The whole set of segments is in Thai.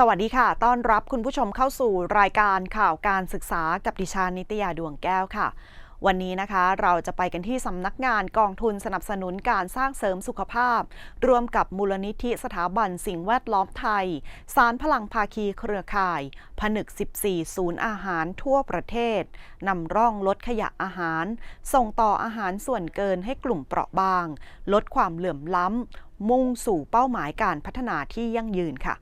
สวัสดีค่ะ ต้อนรับคุณผู้ชมเข้าสู่รายการข่าวการศึกษากับดิฉันนิตยาดวงแก้วค่ะ วันนี้นะคะเราจะไปกันที่สำนักงานกองทุนสนับสนุนการสร้างเสริมสุขภาพ ร่วมกับมูลนิธิสถาบันสิ่งแวดล้อมไทย สารพลังภาคีเครือข่าย ผนึก 14 ศูนย์อาหารทั่วประเทศ นำร่องลดขยะอาหาร ส่งต่ออาหารส่วนเกินให้กลุ่มเปราะบาง ลดความเหลื่อมล้ำมุ่งสู่เป้าหมายการพัฒนาที่ยั่งยืนค่ะ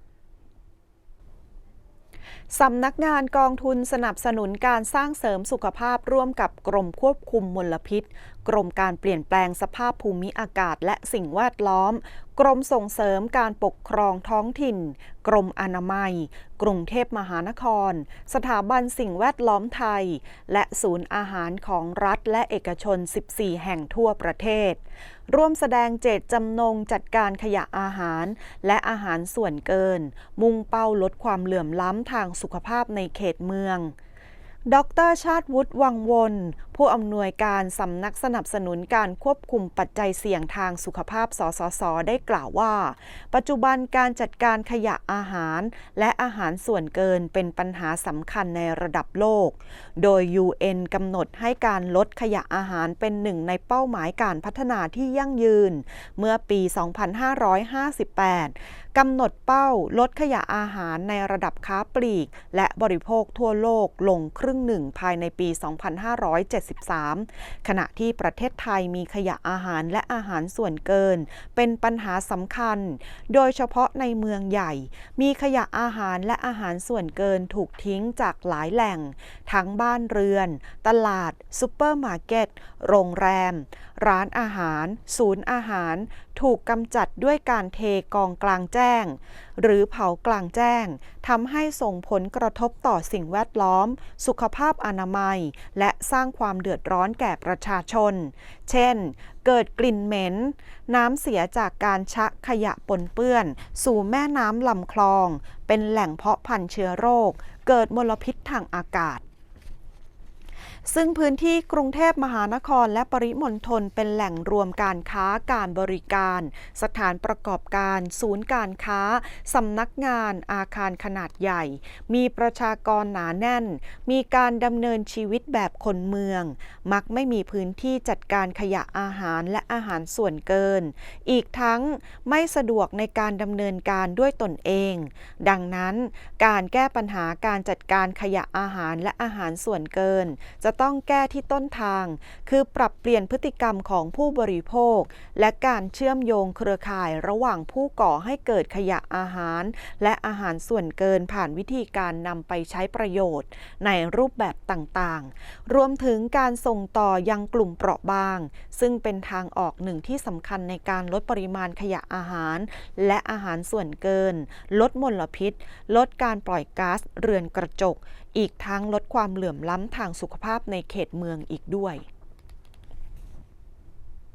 สำนักงานกองทุนสนับสนุนการสร้างเสริมสุขภาพร่วมกับกรมควบคุมมลพิษ กรมการเปลี่ยนแปลงสภาพภูมิอากาศและสิ่งแวดล้อม กรมส่งเสริมการปกครองท้องถิ่น กรมอนามัย กรุงเทพมหานคร สถาบันสิ่งแวดล้อมไทย และศูนย์อาหารของรัฐและเอกชน 14 แห่งทั่วประเทศ ร่วมแสดงเจตจำนงจัดการขยะอาหาร และอาหารส่วนเกิน มุ่งเป้าลดความเหลื่อมล้ำทางสุขภาพในเขตเมืองดรชาติวุฒิวังวน ผู้อำนวยการสำนักสนับสนุนการควบคุมปัจจัยเสี่ยงทางสุขภาพ สสส ได้กล่าวว่า ปัจจุบันการจัดการขยะอาหาร และอาหารส่วนเกินเป็นปัญหาสำคัญในระดับโลก โดย UN กำหนดให้การลดขยะอาหารเป็นหนึ่งในเป้าหมายการพัฒนาที่ยั่งยืน เมื่อปี 2558 กำหนดเป้าลดขยะอาหารในระดับค้าปลีก และบริโภคทั่วโลกลงครึ่งหนึ่งภายในปี 257 73 ขณะที่ประเทศไทยมีขยะอาหารและอาหารส่วนเกิน เป็นปัญหาสำคัญ โดยเฉพาะในเมืองใหญ่ มีขยะอาหารและอาหารส่วนเกินถูกทิ้งจากหลายแหล่ง ทั้งบ้านเรือน ตลาดซูเปอร์มาร์เก็ต โรงแรม ร้านอาหาร ศูนย์อาหาร ถูกกำจัดด้วยการเทกองกลางแจ้ง หรือเผากลางแจ้งทำให้ส่งผลกระทบต่อสิ่งแวดล้อม สุขภาพอนามัย และสร้างความเดือดร้อนแก่ประชาชน เช่น เกิดกลิ่นเหม็น น้ำเสียจากการชะขยะปนเปื้อน สู่แม่น้ำลำคลอง เป็นแหล่งเพาะพันธุ์เชื้อโรค เกิดมลพิษทางอากาศ ซึ่งพื้นที่กรุงเทพมหานครและปริมณฑลเป็นแหล่งรวมการค้าการบริการ สถานประกอบการ ศูนย์การค้า สำนักงานอาคารขนาดใหญ่ มีประชากรหนาแน่น มีการดำเนินชีวิตแบบคนเมือง มักไม่มีพื้นที่จัดการขยะอาหารและอาหารส่วนเกิน อีกทั้งไม่สะดวกในการดำเนินการด้วยตนเอง ดังนั้น การแก้ปัญหาการจัดการขยะอาหารและอาหารส่วนเกิน จะต้องแก้ที่ต้นทาง คือปรับเปลี่ยนพฤติกรรมของผู้บริโภค และการเชื่อมโยงเครือข่ายระหว่างผู้ก่อให้เกิดขยะอาหาร และอาหารส่วนเกินผ่านวิธีการนำไปใช้ประโยชน์ ในรูปแบบต่างๆ รวมถึงการส่งต่อยังกลุ่มเปราะบาง ซึ่งเป็นทางออกหนึ่งที่สำคัญในการลดปริมาณขยะอาหาร และอาหารส่วนเกิน ลดมลพิษ ลดการปล่อยก๊าซเรือนกระจก อีกทั้งลดความเหลื่อมล้ำทางสุขภาพในเขตเมืองอีกด้วย